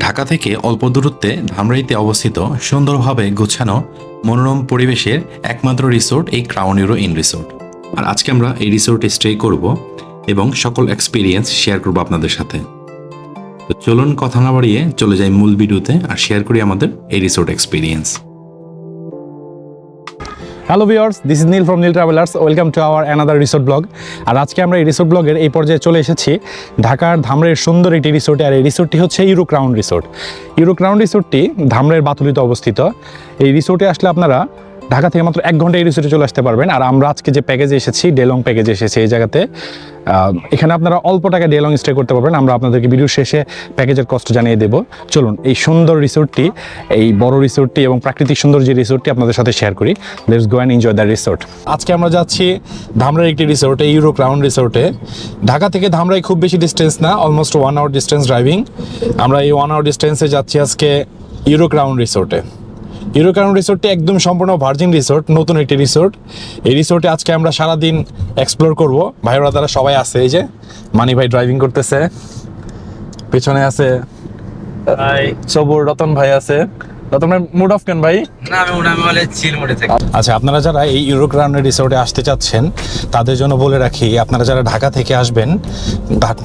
ঢাকা থেকে অল্প দূরত্বে ধামরাইতে অবস্থিত সুন্দরভাবে গুছানো মনোরম পরিবেশের একমাত্র রিসোর্ট এই ক্রাউন ইউরো ইন রিসোর্ট। আর আজকে আমরা এই রিসোর্টে স্টে করব এবং সকল এক্সপিরিয়েন্স শেয়ার করব আপনাদের সাথে। তো চলুন কথা না বাড়িয়ে চলে যাই মূল ভিডিওতে আর শেয়ার করি আমাদের এই resort experience. Hello viewers this is Neel from Neel travellers welcome to our another resort vlog আর আজকে আমরা এই রিসোর্ট ব্লগের এই পর্যায়ে চলে এসেছি ঢাকার ধামরের সুন্দর একটি রিসোর্টে আর এই রিসোর্টটি হচ্ছে euro crown resort euro crown রিসোর্টটি ধামরের বাতুলিতে অবস্থিত। এই রিসোর্টে আসলে আপনারা ঢাকা থেকে মাত্র এক ঘণ্টা রিসোর্টে চলে আসতে পারবেন। আর আমরা আজকে যে প্যাকেজে এসেছি ডেলং প্যাকেজে এসেছি, এই জায়গাতে এখানে আপনারা অল্প টাকা ডেলং স্টে করতে পারবেন। আমরা আপনাদেরকে ভিডিও শেষে প্যাকেজের কষ্ট জানিয়ে দেব। চলুন, এই সুন্দর রিসোর্টটি এই বড় রিসোর্টটি এবং প্রাকৃতিক সুন্দর যে রিসোর্টটি আপনাদের সাথে শেয়ার করি। Let's go and enjoy the resort আজকে আমরা যাচ্ছি ধামরাই একটি রিসোর্টে ইউরো ক্রাউন রিসোর্টে ঢাকা থেকে ধামরাই খুব বেশি ডিস্টেন্স না almost one hour distance driving আমরা এই ওয়ান আওয়ার ডিস্টেন্সে যাচ্ছি আজকে ইউরো ক্রাউন রিসোর্টে ইউরো ক্রাউন রিসোর্টটি একদম সম্পূর্ণ ভার্জিন রিসোর্ট নতুন একটি রিসোর্ট। এই রিসোর্টে আজকে আমরা সারাদিন এক্সপ্লোর করব। ভাই ওরা তারা সবাই আছে এই যে মানি ভাই ড্রাইভিং করতেছে। পেছনে আছে সবুর রতন ভাই আছে। রতন ভাই মুড অফ কেন ভাই? না আমি ওটা আমি চিল মোডে থাকি। আচ্ছা আপনারা যারা এই ইউরো ক্রাউনের রিসোর্টে আসতে চাচ্ছেন তাদের জন্য বলে রাখি আপনারা যারা ঢাকা থেকে আসবেন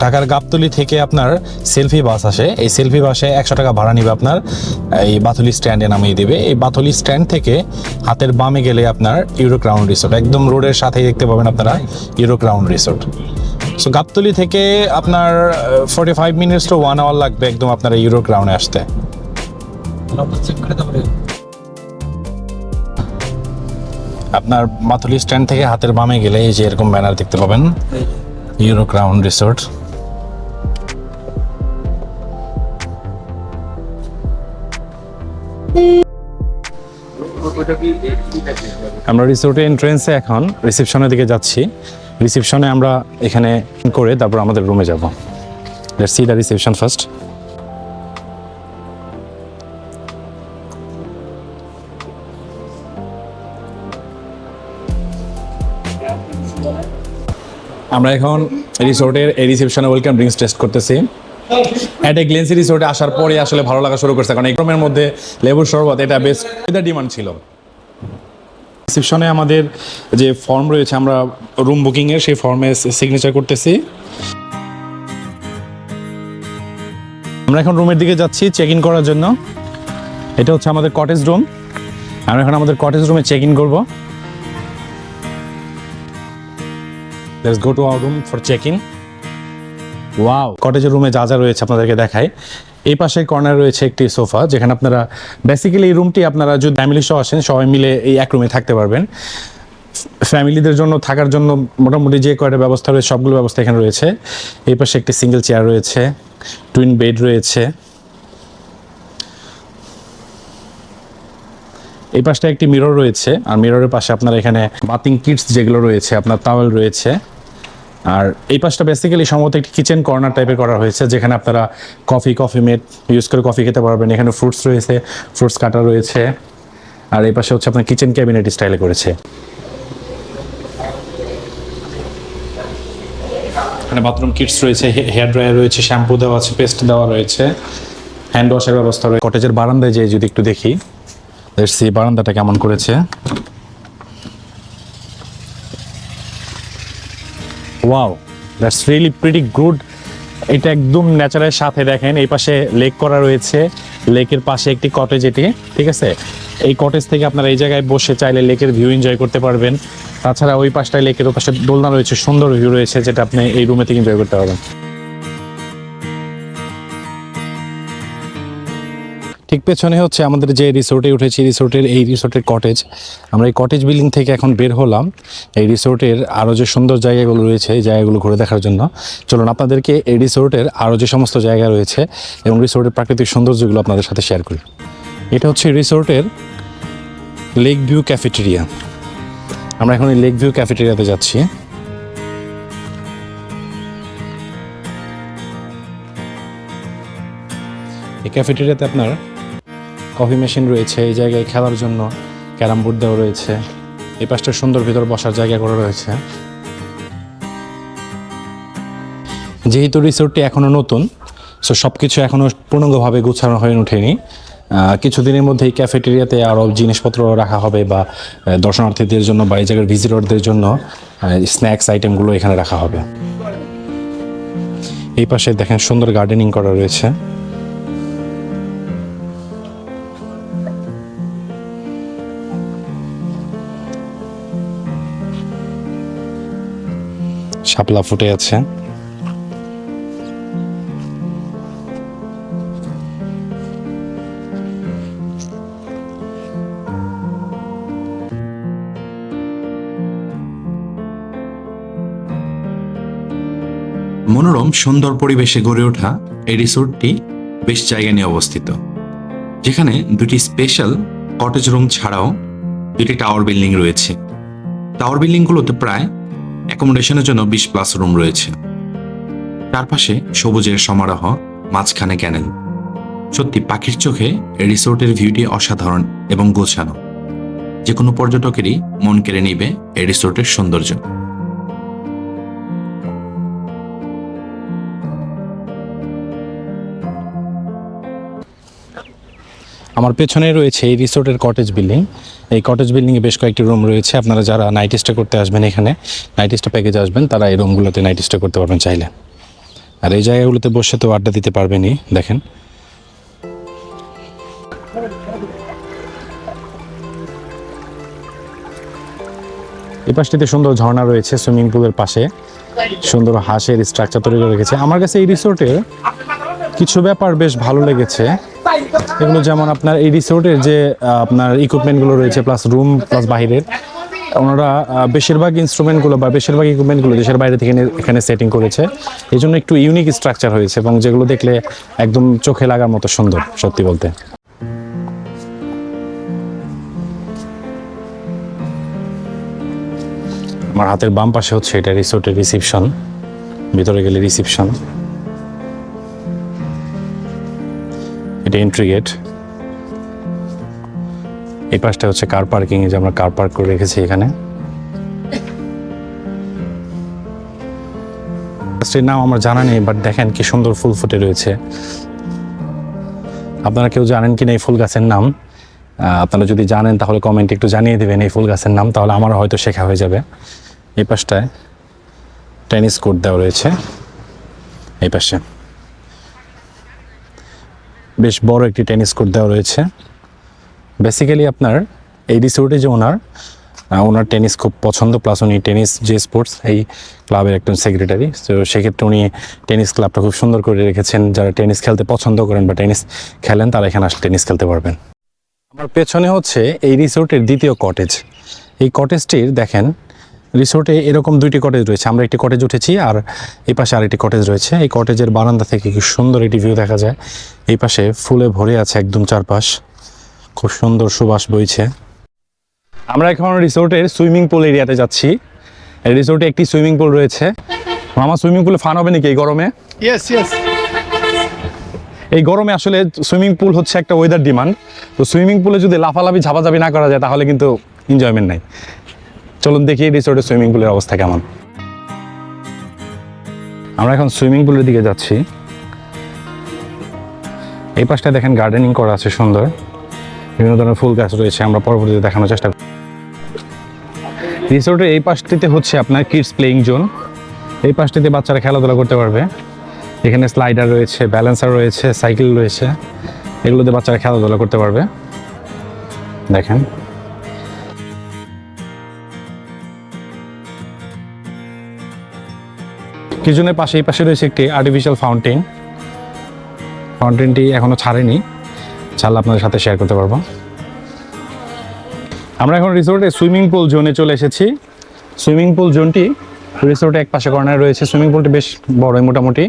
ঢাকার গাবতলি থেকে আপনার সেলফি বাস আসে। এই সেলফি বাসে একশো টাকা ভাড়া নিবে আপনার এই বাথুলি স্ট্যান্ডে নামিয়ে দেবে। এই বাথুলি স্ট্যান্ড থেকে হাতের বামে গেলে আপনার ইউরো ক্রাউন রিসোর্ট একদম রোডের সাথেই দেখতে পাবেন আপনারা euro crown resort. So Gabtoli থেকে আপনার forty five minutes to one hour লাগবে একদম আপনার ইউরো ক্রাউনে আসতে। আপনার মাথুলি স্ট্যান্ড থেকে হাতের বামে গেলে এই যে এরকম ব্যানার দেখতে পাবেন। Euro crown resort. আমরা রিসোর্টে এন্ট্রেন্সে এখন রিসেপশনের দিকে যাচ্ছি। রিসেপশনে আমরা এখানে করে তারপর আমাদের রুমে যাব। Let's see the reception first আমরা এখন রিসোর্টের এই রিসেপশনে ওয়েলকাম ড্রিঙ্কস টেস্ট করতেছি। অ্যাট এ গ্লেন্সি রিসোর্টে আসার পরে আসলে ভালো লাগা শুরু করছে, কারণ এই মধ্যে লেবুর শরবত, এটা বেশ এটা ডিমান্ড ছিল। রিসেপশনে আমাদের যে ফর্ম রয়েছে, আমরা রুম বুকিংয়ের সেই ফর্মে সিগনেচার করতেছি। আমরা এখন রুমের দিকে যাচ্ছি চেক ইন করার জন্য। এটা হচ্ছে আমাদের কটেজ রুম আমরা এখন আমাদের কটেজ রুমে চেক ইন করব। Let's go to our room for check in wow কটেজের রুমে যা যা রয়েছে আপনাদেরকে দেখাই। এই পাশে কর্নার রয়েছে একটি সোফা যেখানে আপনারা বেসিক্যালি এই রুমটি আপনারা যদি ফ্যামিলি সহ আসেন, সবাই মিলে এই এক রুমে থাকতে পারবেন। ফ্যামিলিদের জন্য, থাকার জন্য মোটামুটি যে কয়টা ব্যবস্থা রয়েছে, সবগুলো ব্যবস্থা এখানে রয়েছে। এই পাশে একটি সিঙ্গেল চেয়ার রয়েছে টুইন বেড রয়েছে। এই পাশটা একটি মিরর রয়েছে, আর মিররের পাশে আপনার এখানে বাথিং কিটস যেগুলো রয়েছে, আপনার টাওয়েল রয়েছে। আর এই পাশটা বেসিক্যালি সম্ভবত একটি কিচেন কর্নার টাইপের করা হয়েছে, যেখানে আপনারা কফি কফি মেড ইউজ করে কফি খেতে পারবেন। এখানে ফ্রুটস রয়েছে ফ্রুটস কাটা রয়েছে, আর এই পাশে হচ্ছে আপনার কিচেন ক্যাবিনেট স্টাইলে করেছে। এখানে বাথরুম কিটস রয়েছে হেয়ার ড্রায়ার রয়েছে শ্যাম্পু দেওয়া আছে পেস্ট দেওয়া রয়েছে হ্যান্ড ওয়াশের ব্যবস্থা রয়েছে কটেজের বারান্দায় যে যদি একটু দেখি সি বারান্দাটা কেমন করেছে। Wow that's really pretty good এটা একদম ন্যাচারের সাথে দেখেন, এই পাশে লেক করা রয়েছে। লেকের পাশে একটি কটেজ এটি, ঠিক আছে? এই কটেজ থেকে আপনারা এই জায়গায় বসে চাইলে লেকের ভিউ এনজয় করতে পারবেন। তাছাড়া ওই পাশটায় লেকের ওই পাশে দোলনা রয়েছে, সুন্দর ভিউ রয়েছে, যেটা আপনি এই রুমে থেকে এনজয় করতে পারবেন। ঠিক পেছনে হচ্ছে আমাদের যে রিসোর্টে উঠেছি, রিসোর্টের এই রিসোর্টের কটেজ আমরা এই কটেজ বিল্ডিং থেকে এখন বের হলাম। এই রিসোর্টের আরও যে সুন্দর জায়গাগুলো রয়েছে, এই জায়গাগুলো ঘুরে দেখার জন্য। চলুন আপনাদেরকে এই রিসোর্টের আরও যে সমস্ত জায়গা রয়েছে এবং রিসোর্টের প্রাকৃতিক সৌন্দর্যগুলো আপনাদের সাথে শেয়ার করি। এটা হচ্ছে রিসোর্টের লেক ভিউ ক্যাফেটেরিয়া আমরা এখন এই লেক ভিউ ক্যাফেটেরিয়াতে যাচ্ছি। এই ক্যাফেটেরিয়াতে আপনার কফি মেশিন রয়েছে, এই জায়গায় খেলার জন্য ক্যারাম বোর্ড দেওয়া রয়েছে। এই পাশটা সুন্দর ভিতর বসার জায়গা করা রয়েছে। যেহেতু রিসোর্টটি এখনও নতুন, সো সব কিছু এখনও পূর্ণাঙ্গভাবে গোছানো হয়ে ওঠেনি। কিছুদিনের মধ্যেই ক্যাফেটেরিয়াতে আরও জিনিসপত্র রাখা হবে বা দর্শনার্থীদের জন্য বা এই জায়গার ভিজিটরদের জন্য স্ন্যাক্স, আইটেমগুলো এখানে রাখা হবে। এই পাশে দেখেন সুন্দর গার্ডেনিং করা রয়েছে। শাপলা ফুটে আছে। মনোরম, সুন্দর পরিবেশে গড়ে ওঠা এই রিসোর্টটি বেশ জায়গা নিয়ে অবস্থিত। যেখানে দুটি স্পেশাল কটেজ রুম ছাড়াও দুটি টাওয়ার বিল্ডিং রয়েছে। টাওয়ার বিল্ডিংগুলোতে প্রায় অ্যাকোমোডেশনের জন্য বিশ প্লাস রুম রয়েছে। চারপাশে সবুজের সমারোহ, মাঝখানে ক্যানেল। সত্যি, পাখির চোখে রিসোর্টের ভিউটি অসাধারণ এবং গোছানো। যে কোনো পর্যটকেরই মন কেড়ে নিবে এই রিসোর্টের সৌন্দর্য। আমার পেছনে রয়েছে এই রিসোর্টের কটেজ বিল্ডিং এই কটেজ বিল্ডিংয়ে বেশ কয়েকটি রুম রয়েছে। আপনারা যারা নাইট স্টে করতে আসবেন এখানে নাইট স্টে প্যাকেজ আসবেন, তারা এই রুমগুলোতে নাইট স্টে করতে পারবেন চাইলে। আর এই জায়গাগুলোতে বসে তো আড্ডা দিতে পারবেনই, দেখেন। এই পাশটিতে সুন্দর ঝর্ণা রয়েছে সুইমিং পুলের পাশে। সুন্দর হাঁসের স্ট্রাকচার তৈরি করে রেখেছে। আমার কাছে এই রিসোর্টের কিছু ব্যাপার বেশ ভালো লেগেছে। এগুলো যেমন আপনার এই রিসোর্টের যে আপনার ইকুইপমেন্টগুলো রয়েছে প্লাস রুম প্লাস বাইরের ওনারা বেশিরভাগ ইনস্ট্রুমেন্টগুলো বা বেশিরভাগ ইকুইপমেন্টগুলো দেশের বাইরে থেকে এখানে সেটিং করেছে। এই জন্য একটু ইউনিক স্ট্রাকচার হয়েছে এবং যেগুলো দেখলে একদম চোখে লাগার মতো সুন্দর, সত্যি বলতে। আমার হাতের বাম পাশে হচ্ছে এটা রিসোর্টের রিসিপশন ভিতরে গেলে রিসিপশন এটা এন্ট্রি গেট এই পাশটা হচ্ছে কার পার্কিং যে আমরা কার পার্ক করে রেখেছি এখানে। গাছটির নাম আমার জানা নেই বাট দেখেন কি সুন্দর ফুল ফুটে রয়েছে। আপনারা কেউ জানেন কি না এই ফুল গাছের নাম? আপনারা যদি জানেন তাহলে কমেন্টে একটু জানিয়ে দেবেন এই ফুল গাছের নাম, তাহলে আমার হয়তো শেখা হয়ে যাবে। এই পাশটায় টেনিস কোর্ট দেওয়া রয়েছে। এই পাশে। বেশ বড় একটি টেনিস কোর্ট দেওয়া রয়েছে। বেসিক্যালি আপনার এই রিসোর্টে যে ওনার ওনার টেনিস খুব পছন্দ প্লাস উনি টেনিস যে স্পোর্টস এই ক্লাবের একজন সেক্রেটারি তো সেক্ষেত্রে উনি টেনিস ক্লাবটা খুব সুন্দর করে রেখেছেন। যারা টেনিস খেলতে পছন্দ করেন বা টেনিস খেলেন, তারা এখানে আসলে টেনিস খেলতে পারবেন। আমার পেছনে হচ্ছে এই রিসোর্টের দ্বিতীয় কটেজ এই কটেজটির দেখেন রিসোর্টে এরকম দুইটি কটেজ রয়েছে। আমরা একটি কটেজ উঠেছি আর এই পাশে আরেকটি কটেজ রয়েছে। এই কটেজের বারান্দা থেকে কি সুন্দর একটি ভিউ দেখা যায়। এই পাশে ফুলে ভরে আছে একদম চারপাশ। খুব সুন্দর সুবাস বইছে। আমরা এখন রিসোর্টের সুইমিং পুল এরিয়াতে যাচ্ছি। রিসোর্টে একটি সুইমিং পুল রয়েছে। মামা সুইমিং পুলে ফান হবে নাকি এই গরমে? Yes, yes. এই গরমে আসলে সুইমিং পুল হচ্ছে একটা ওয়েদার ডিমান্ড তো সুইমিং পুলে যদি লাফালাফি ঝাপাঝাপি না করা যায় তাহলে কিন্তু এনজয়মেন্ট নাই। চলুন দেখি রিসোর্টের সুইমিং পুলের অবস্থা কেমন। আমরা এখন সুইমিং পুলের দিকে যাচ্ছি। এই পাশটা দেখেন গার্ডেনিং করা আছে সুন্দর। বিভিন্ন ধরনের ফুল গাছ রয়েছে, আমরা পরবর্তীতে দেখানোর চেষ্টা করব। রিসোর্টের এই পাশটিতে হচ্ছে আপনার কিডস প্লেইং জোন এই পাশটিতে বাচ্চারা খেলাধুলা করতে পারবে। এখানে স্লাইডার রয়েছে ব্যালেন্সার রয়েছে সাইকেল রয়েছে। এগুলোতে বাচ্চারা খেলাধুলা করতে পারবে। দেখেন। কিছুজনের পাশে এই পাশে রয়েছে একটি আর্টিফিশিয়াল ফাউন্টেন ফাউন্টেনটি এখনও ছাড়েনি। ছাড়লে আপনাদের সাথে শেয়ার করতে পারব। আমরা এখন রিসোর্টে সুইমিং পুল জোনে চলে এসেছি। সুইমিং পুল জোনটি রিসোর্টে এক পাশে কর্নারে রয়েছে। সুইমিং পুলটি বেশ বড়ই মোটামুটি।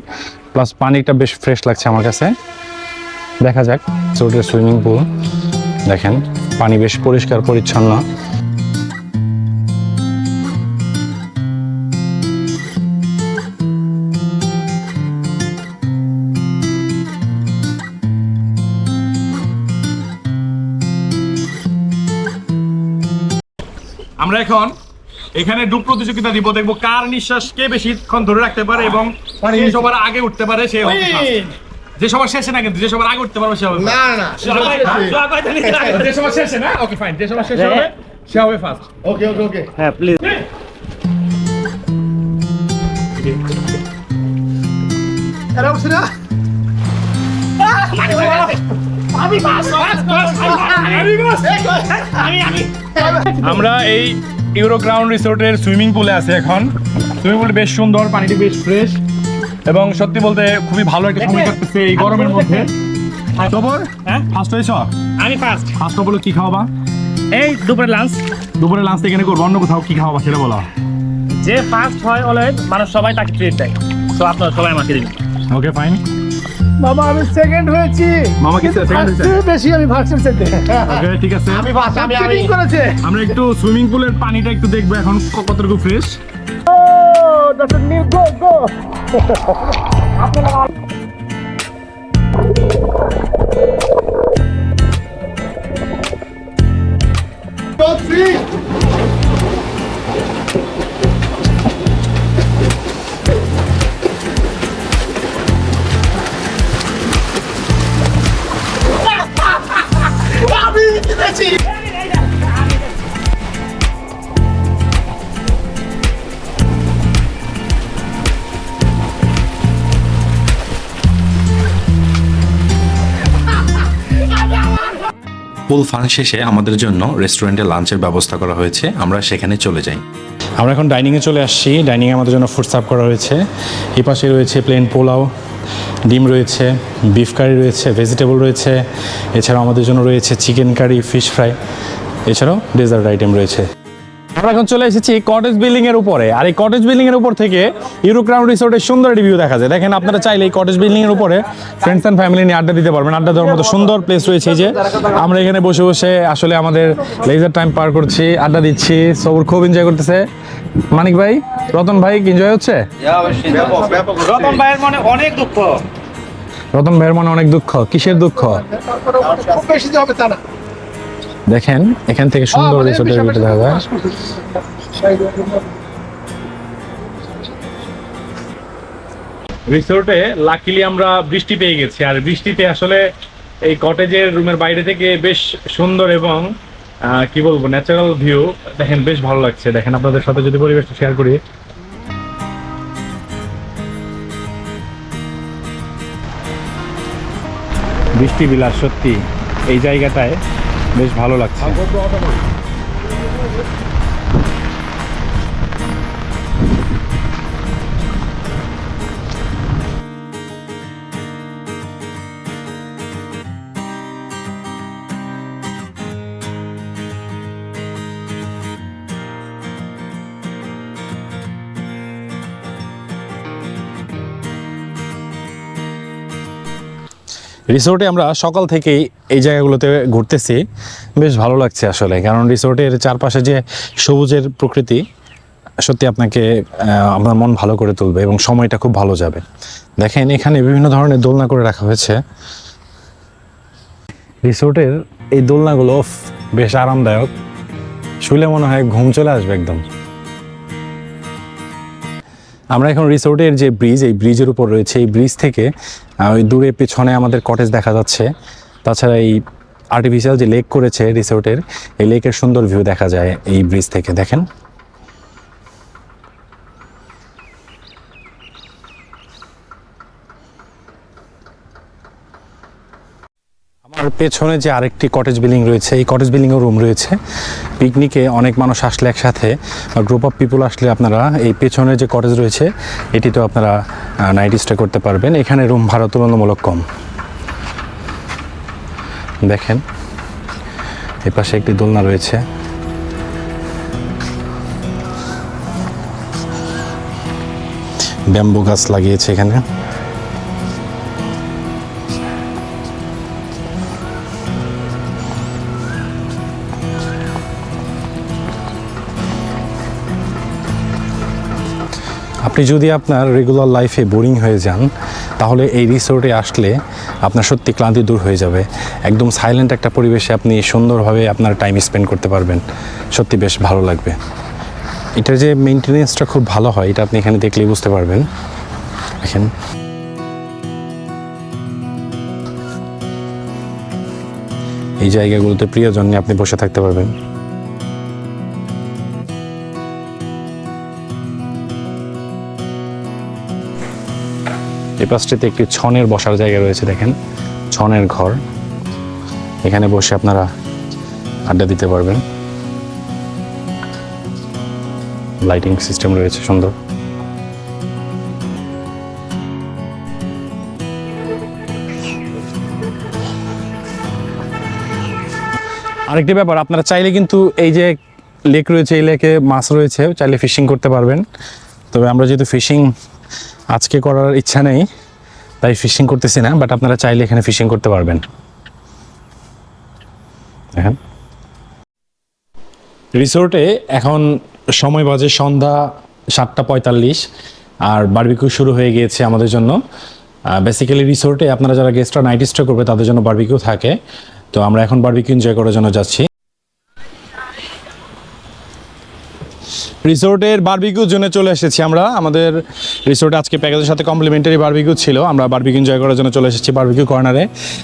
প্লাস পানিটা বেশ ফ্রেশ লাগছে আমার কাছে। দেখা যাক রিসোর্টের সুইমিং পুল দেখেন, পানি বেশ পরিষ্কার, পরিচ্ছন্ন। আমরা এখন এখানে ডুব প্রতিযোগিতা দিব দেখব কার নিঃশ্বাস কে বেশিক্ষণ ধরে রাখতে পারে এবং কে সবার আগে উঠতে পারে সে হবে যে সবার শেষে না কিন্তু যে সবার আগে উঠতে পারবে সে হবে না না যে সবার শেষে না? ওকে ফাইন যে সবার শেষে হবে সে হবে ফার্স্ট ওকে ওকে ওকে হ্যাঁ প্লিজ এরা উঠছে না? আমরা এই ইউরো ক্রাউন রিসোর্টের সুইমিং পুলে আছি এখন। সুইমিং পুলটি বেশ সুন্দর পানিটি বেশ ফ্রেশ এবং সত্যি বলতে খুবই ভালো একটা সময় কাটতেছে এই গরমের মধ্যে। হ্যাঁ? ফার্স্ট হয়েছ? আমি ফার্স্ট ফার্স্ট বলো কি খাওয়াবা? এই দুপুরে লাঞ্চ দুপুরে লাঞ্চ এখানে করব অন্য কোথাও কি খাওয়াবা সেটা বলো। যে ফার্স্ট হয় অলওয়েজ মানুষ সবাই তাকে ট্রিট দেয়। তো আপনারা সবাই আমাকে দিন। ওকে ফাইন মামা আমি সেকেন্ড হয়েছি। মামা কি সেকেন্ড হয়েছে? বেশি আমি ফার্স্টের সাথে। ওকে ঠিক আছে। আমি ফার্স্ট আমি আমি। করেছে। আমরা একটু সুইমিং পুলের পানিটা একটু দেখব এখন কতটুকু ফ্রেশ ডক্টর নিউ গো গো পুল ফান শেষে আমাদের জন্য রেস্টুরেন্টে লাঞ্চের ব্যবস্থা করা হয়েছে। আমরা সেখানে চলে যাই। আমরা এখন ডাইনিংয়ে চলে আসছি। ডাইনিংয়ে আমাদের জন্য ফুড সার্ভ করা হয়েছে। এ পাশে রয়েছে প্লেন পোলাও, ডিম রয়েছে, বিফ কারি রয়েছে, ভেজিটেবল রয়েছে। এছাড়াও আমাদের জন্য রয়েছে চিকেন কারি, ফিশ ফ্রাই। এছাড়াও ডেজার্ট আইটেম রয়েছে। আমরা এখন চলে এসেছি কটেজ বিল্ডিং এর উপরে। আর এই কটেজ বিল্ডিং এর উপর থেকে ইউরো ক্রাউন রিসোর্টের সুন্দর রিভিউ দেখা যায়। দেখেন আপনারা চাইলে এই কটেজ বিল্ডিং এর উপরে ফ্রেন্ডস অ্যান্ড ফ্যামিলি নিয়ে আড্ডা দিতে পারবেন। আড্ডা দেওয়ার মতো সুন্দর প্লেস রয়েছে এই যে। আমরা এখানে বসে বসে আসলে আমাদের লেজার টাইম পার করছি আড্ডা দিচ্ছি। সবুর খুব এনজয় করতেছে। মানিক ভাই রতন ভাই এনজয় হচ্ছে? রতন ভাইয়ের মনে অনেক দুঃখ। রতন ভাইয়ের মনে অনেক দুঃখ। কিসের দুঃখ? খুব বেশি যে হবে তা না। দেখেন এখান থেকে সুন্দর রিসোর্টের ভিতরে দেখা যায়। রিসোর্টে লাকিলি আমরা বৃষ্টি পেয়ে গেছি। আর বৃষ্টিতে আসলে এই কটেজের রুমের বাইরে থেকে বেশ সুন্দর এবং আহ, কি বলব ন্যাচারাল ভিউ দেখেন বেশ ভালো লাগছে। দেখেন আপনাদের সাথে যদি পরিবেশটা শেয়ার করি। বৃষ্টি বিলাস সত্যি। এই জায়গাটায় বেশ ভালো লাগছে। রিসোর্টে আমরা সকাল থেকেই এই জায়গাগুলোতে ঘুরতেছি। বেশ ভালো লাগছে আসলে, কারণ রিসোর্টের চারপাশে যে সবুজের প্রকৃতি, সত্যি আপনাকে আপনার মন ভালো করে তুলবে এবং সময়টা খুব ভালো যাবে। দেখেন, এখানে বিভিন্ন ধরনের দোলনা করে রাখা হয়েছে। রিসোর্টের এই দোলনাগুলো বেশ আরামদায়ক। শুলে মনে হয় ঘুম চলে আসবে একদম। আমরা এখন রিসোর্টের যে ব্রিজ এই ব্রিজের উপর রয়েছে। এই ব্রিজ থেকে ওই দূরে পেছনে আমাদের কটেজ দেখা যাচ্ছে। তাছাড়া এই আর্টিফিশিয়াল যে লেক করেছে রিসোর্টের এই লেকের সুন্দর ভিউ দেখা যায় এই ব্রিজ থেকে। দেখেন। আমার পেছনে যে আরেকটি কটেজ বিল্ডিং রয়েছে, এই কটেজ বিল্ডিংয়েও রুম রয়েছে। পিকনিকে অনেক মানুষ আসলে একসাথে, বা গ্রুপ অফ পিপল আসলে আপনারা এই পেছনে যে কটেজ রয়েছে এটিতেও আপনারা নাইট স্টে করতে পারবেন। এখানে রুম ভাড়া তুলনামূলক কম। দেখেন এই পাশে একটি দোলনা রয়েছে। ব্যাম্বু গাছ লাগিয়েছে এখানে। আপনি যদি আপনার রেগুলার লাইফে বোরিং হয়ে যান, তাহলে এই রিসোর্টে আসলে আপনার সত্যি ক্লান্তি দূর হয়ে যাবে। একদম সাইলেন্ট একটা পরিবেশে আপনি সুন্দরভাবে আপনার টাইম স্পেন্ড করতে পারবেন। সত্যি বেশ ভালো লাগবে। এটার যে মেনটেনেন্সটা খুব ভালো হয়, এটা আপনি এখানে দেখলেই বুঝতে পারবেন। দেখেন। এই জায়গাগুলোতে প্রিয়জন নিয়ে আপনি বসে থাকতে পারবেন। এই পাশটিতে একটি ছনের বসার জায়গা রয়েছে, দেখেন। ছনের ঘর। এখানে বসে আপনারা আড্ডা দিতে পারবেন। লাইটিং সিস্টেম রয়েছে, সুন্দর। আরেকটি ব্যাপার, আপনারা চাইলে কিন্তু এই যে লেক রয়েছে, এই লেকে মাছ রয়েছে, চাইলে ফিশিং করতে পারবেন। তবে আমরা যেহেতু ফিশিং আজকে করার ইচ্ছা নেই, তাই ফিশিং করতেছি না বাট আপনারা চাইলে এখানে ফিশিং করতে পারবেন। দেখেন। রিসোর্টে এখন সময় বাজে সন্ধ্যা সাতটা পঁয়তাল্লিশ, আর বারবিকিউ শুরু হয়ে গিয়েছে আমাদের জন্য। বেসিক্যালি রিসোর্টে আপনারা যারা গেস্টরা নাইট স্টে করবে, তাদের জন্য বারবিকিউ থাকে। তো আমরা এখন বারবিকিউ এনজয় করার জন্য যাচ্ছি। রিসোর্টের বারবিকিউর জন্য চলে এসেছি আমরা। আমাদের রিসোর্টে আজকে প্যাকেজের সাথে কমপ্লিমেন্টারি বার্বিকিউ ছিল। আমরা বারবিকিউ এনজয় করার জন্য চলে এসেছি বার্বিকিউ কর্নারে।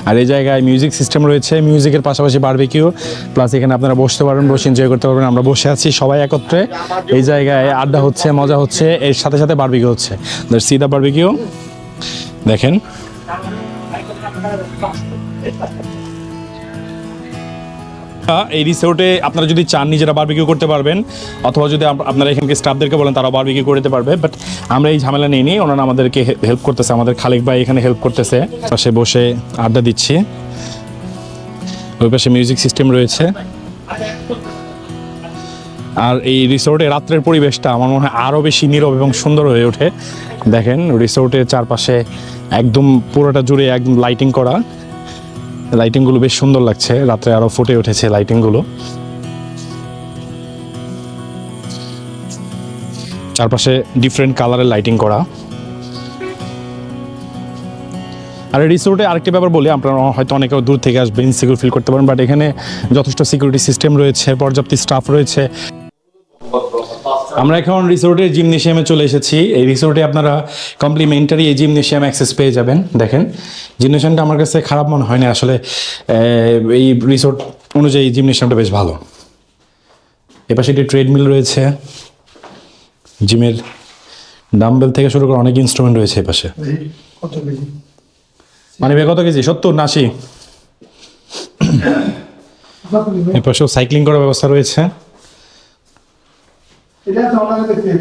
আর এই জায়গায় মিউজিক সিস্টেম রয়েছে, মিউজিকের পাশাপাশি বার্বিকিউ। প্লাস এখানে আপনারা বসতে পারবেন, বসে এনজয় করতে পারবেন, আমরা বসে আছি সবাই একত্রে। এই জায়গায় আড্ডা হচ্ছে, মজা হচ্ছে, এর সাথে সাথে বার্বিকিউ হচ্ছে। সি দা বারবিকিউ দেখেন। এই রিসোর্টে আপনারা যদি চান নিজেরা বারবিকিউ করতে পারবেন, অথবা যদি আপনারা এখানকে স্টাফদেরকে বলেন তারা বারবিকিউ করে দিতে পারবে বাট আমরা এই ঝামেলা নিয়ে নিই, ওনারা আমাদেরকে হেল্প করতেছে, আমাদের খালেক ভাই এখানে হেল্প করতেছে। পাশে বসে আড্ডা দিচ্ছি। ওই পাশে মিউজিক সিস্টেম রয়েছে। আর এই রিসোর্টে রাত্রের পরিবেশটা আমার মনে হয় আরও বেশি নীরব এবং সুন্দর হয়ে ওঠে। দেখেন রিসোর্টের চারপাশে একদম পুরোটা জুড়ে একদম লাইটিং করা। লাইটিংগুলো বেশ সুন্দর লাগছে। রাত্রে আরও ফুটে উঠেছে লাইটিংগুলো চারপাশে ডিফারেন্ট কালারের লাইটিং করা। আর রিসোর্টে আরেকটি ব্যাপার বলি, আপনারা হয়তো অনেকে দূর থেকে আসবেন সিকিউর ফিল করতে পারেন বাট এখানে যথেষ্ট সিকিউরিটি সিস্টেম রয়েছে, পর্যাপ্ত স্টাফ রয়েছে। আমরা এখন রিসোর্টের জিমনেশিয়ামে চলে এসেছি। এই রিসোর্টে আপনারা কমপ্লিমেন্টারি এই জিমনেশিয়াম অ্যাক্সেস পেয়ে যাবেন। দেখেন, জিমনেশিয়ামটা আমার কাছে খারাপ মনে হয় না। আসলে এই রিসোর্ট অনুযায়ী জিমনেশিয়ামটা বেশ ভালো। এপাশে একটি ট্রেডমিল রয়েছে। জিমের ডাম্বেল থেকে শুরু করে অনেক ইনস্ট্রুমেন্ট রয়েছে এপাশে। মানে কত কেজি? সত্তর না আশি? এপাশেও সাইক্লিং করার ব্যবস্থা রয়েছে। এটা আমাকে দেখতে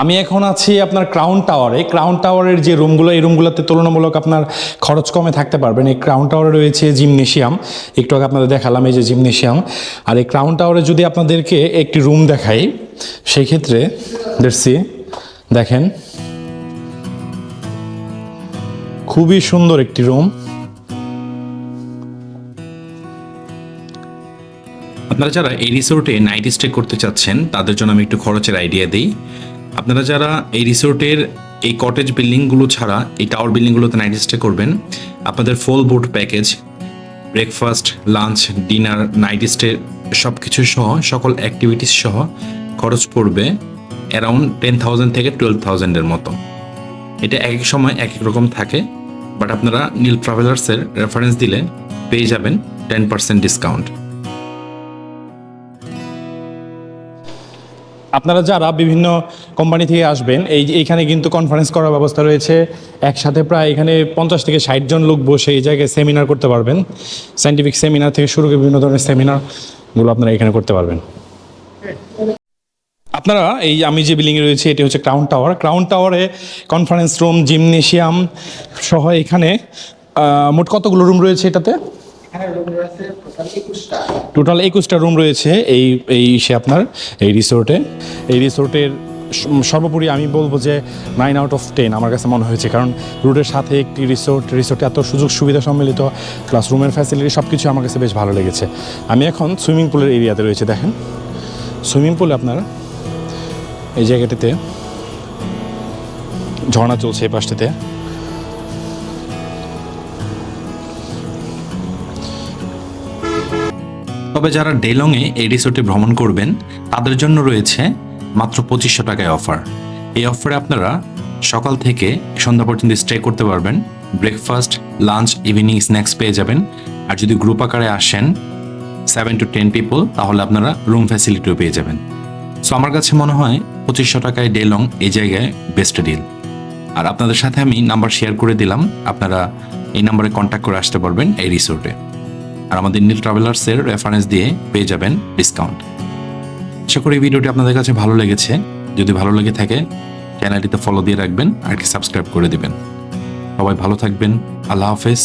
আমি এখন আছি আপনার ক্রাউন টাওয়ারে ক্রাউন টাওয়ারের যে রুমগুলো এই রুমগুলোতে তুলনামূলক আপনার খরচ কমে থাকতে পারবেন। এই ক্রাউন টাওয়ারে রয়েছে জিমনেশিয়াম একটু আগে আপনাদের দেখালাম এই যে জিমনেশিয়াম আর এই ক্রাউন টাওয়ারে যদি আপনাদেরকে একটি রুম দেখাই, সেই ক্ষেত্রে দেখছি দেখেন। খুবই সুন্দর একটি রুম আপনারা যারা এই রিসোর্টে নাইট স্টে করতে চাচ্ছেন, তাদের জন্য আমি একটু খরচের আইডিয়া দিই। আপনারা যারা এই রিসোর্টের এই কটেজ বিল্ডিংগুলো ছাড়া এই টাওয়ার বিল্ডিংগুলোতে নাইট স্টে করবেন, আপনাদের full boat package breakfast lunch dinner night stay সব কিছু সহ, সকল অ্যাক্টিভিটিস সহ খরচ পড়বে অ্যারাউন্ড টেন থাউজেন্ড থেকে টুয়েলভ থাউজেন্ডের মতো। এটা এক এক সময় এক এক রকম থাকে বাট আপনারা নীল ট্রাভেলার্সের রেফারেন্স দিলে পেয়ে যাবেন টেন পার্সেন্ট ডিসকাউন্ট আপনারা যারা বিভিন্ন কোম্পানি থেকে আসবেন, এই এইখানে কিন্তু কনফারেন্স করার ব্যবস্থা রয়েছে। একসাথে প্রায় এখানে পঞ্চাশ থেকে ষাট জন লোক বসে এই জায়গায় সেমিনার করতে পারবেন। সাইন্টিফিক সেমিনার থেকে শুরু করে বিভিন্ন ধরনের সেমিনারগুলো আপনারা এখানে করতে পারবেন। আপনারা, এই আমি যে বিল্ডিংয়ে রয়েছে, এটি হচ্ছে ক্রাউন টাওয়ার ক্রাউন টাওয়ারে কনফারেন্স রুম জিমনেশিয়াম সহ এখানে মোট কতগুলো রুম রয়েছে এটাতে? টোটাল একুশটা। রুম রয়েছে এই এই সে আপনার, এই রিসোর্টে এই রিসোর্টের সর্বোপরি আমি বলব যে নাইন আউট অফ টেন আমার কাছে মনে হয়েছে। কারণ রুটের সাথে একটি রিসোর্ট রিসোর্টে এত সুযোগ সুবিধা সম্মিলিত প্লাস রুমের ফ্যাসিলিটি সব কিছু আমার কাছে বেশ ভালো লেগেছে। আমি এখন সুইমিং পুলের এরিয়াতে রয়েছে, দেখেন। সুইমিং পুলে আপনার, এই জায়গাটিতে ঝর্ণা চলছে এই পাশটিতে তবে যারা ডেলংয়ে এই রিসোর্টে ভ্রমণ করবেন, তাদের জন্য রয়েছে মাত্র পঁচিশশো টাকায় অফার। এই অফারে আপনারা সকাল থেকে সন্ধ্যা পর্যন্ত স্টে করতে পারবেন, ব্রেকফাস্ট, লাঞ্চ, ইভিনিং স্ন্যাক্স পেয়ে যাবেন। আর যদি গ্রুপ আকারে আসেন, সেভেন টু টেন পিপল, তাহলে আপনারা রুম ফ্যাসিলিটিও পেয়ে যাবেন। সো আমার কাছে মনে হয় পঁচিশশো টাকায় ডে লং এই জায়গায় বেস্ট ডিল। আর আপনাদের সাথে আমি নাম্বার শেয়ার করে দিলাম, আপনারা এই নাম্বারে কন্ট্যাক্ট করে আসতে পারবেন এই রিসোর্টে। আর আমাদের নীল ট্রাভেলার্সের রেফারেন্স দিয়ে পেয়ে যাবেন ডিসকাউন্ট আশা করি ভিডিওটি আপনাদের কাছে ভালো লেগেছে। যদি ভালো লেগে থাকে চ্যানেলটিতে ফলো দিয়ে রাখবেন আর কি সাবস্ক্রাইব করে দিবেন। সবাই ভালো থাকবেন। আল্লাহ হাফেজ।